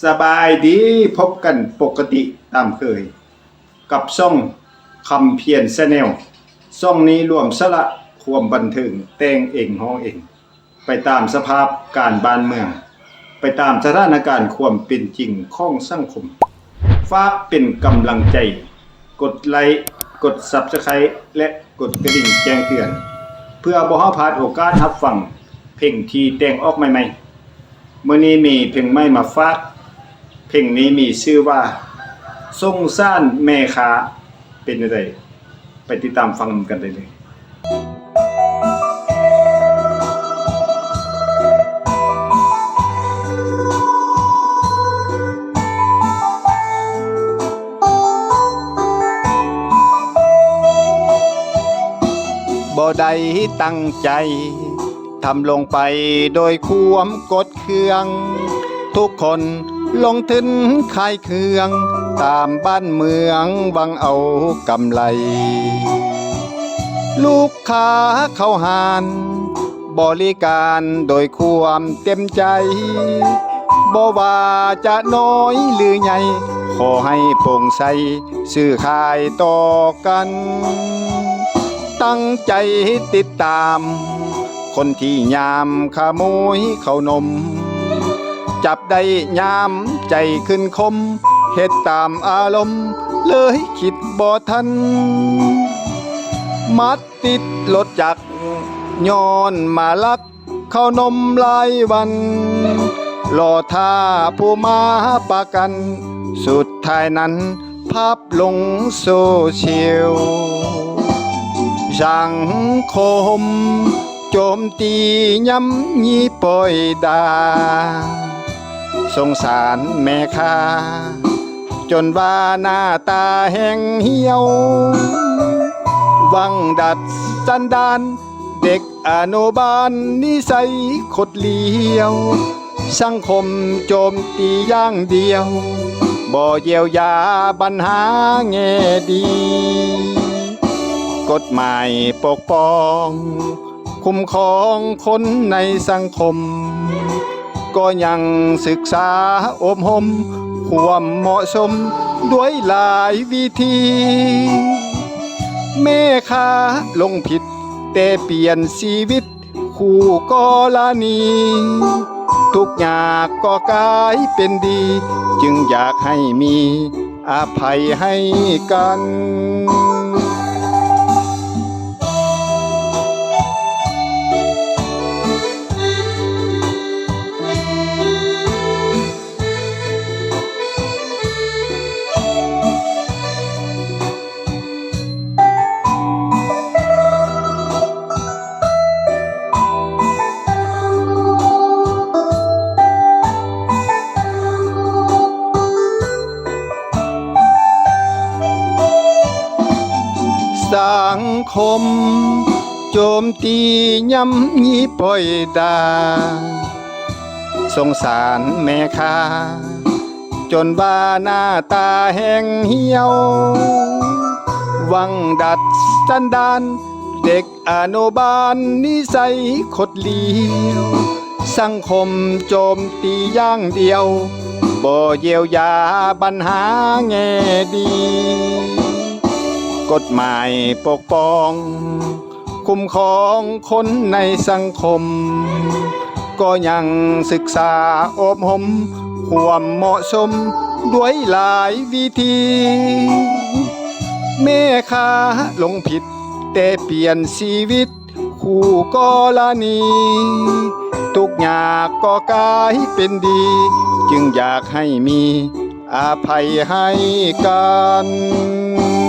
สบายดีพบกันปกติตามเคย กับช่องคำเพียรแนลช่องนี้รวมสละความบันเทิงแต่งเองห้องเอง ไปตามสภาพการบ้านเมือง ไปตามสถานการณ์ความเป็นจริงของสังคมฝากเป็นกำลังใจ กดไลค์กด Subscribe และกดกระดิ่งแจ้งเตือน เพื่อบ่ให้พลาดโอกาสรับฟังเพลงที่แต่งออกใหม่ๆมื้อนี้มีเพลงใหม่มาฝาก เพลงนี้มีชื่อว่าทรงซ่านแม่ค้าเป็นอะไรไปติดตามฟังกันได้เลยบ่ได้ตั้งใจทำลงไปโดยความกดเครื่อง ทุกคน ลงทุนขายเครื่อง ตามบ้านเมืองหวังเอากำไร ลูกค้าเข้าหานบริการโดยความเต็มใจบ่ว่าจะน้อยหรือใหญ่ ขอให้โปร่งใสซื้อขายต่อกัน ตั้งใจติดตาม คนที่ยามขโมยเข้านม จับได้ยามใจขึ้นคมเฮ็ดตามอารมณ์ เลยคิดบ่ทัน มัดติดรถจักรย้อนมาลักเข้านมลายวันรอท่าผู้มาประกัน สุดท้ายนั้น ภาพลงโซเชียลสังคมโจมตีย้ำยีปล่อยดา สงสารแม่ค้าจนว่าหน้าตาแห้งเหี่ยว วังดัดสันดาน เด็กอนุบาลนิสัยขดเลี้ยว สังคมโจมตีอย่างเดียว บ่เยียวยาปัญหาแง่ดี กฎหมายปกป้อง คุ้มครองคนในสังคม ก็ยังศึกษาอบรมความเหมาะสมด้วยหลายวิธี แม่ค้าลงผิด แต่เปลี่ยนชีวิต คู่กรณีทุกอย่างก็กลายเป็นดี จึงอยากให้มีอภัยให้กัน คม โจมตีย้ำยีปล่อยดา สงสารแม่ค้า จนว่าหน้าตาแห้งเหี่ยว วังดัดสันดานเด็กอนุบาลนิสัยขดเลี้ยว สังคมโจมตีย่างเดียว บ่เยียวยาปัญหาแง่ดี กฎหมายปกป้อง คุ้มครองคนในสังคม ก็ยังศึกษาอบรมความเหมาะสมด้วยหลายวิธี แม่ค้าลงผิด แต่เปลี่ยนชีวิต คู่กรณีทุกอย่างก็กลายเป็นดี จึงอยากให้มีอภัยให้กัน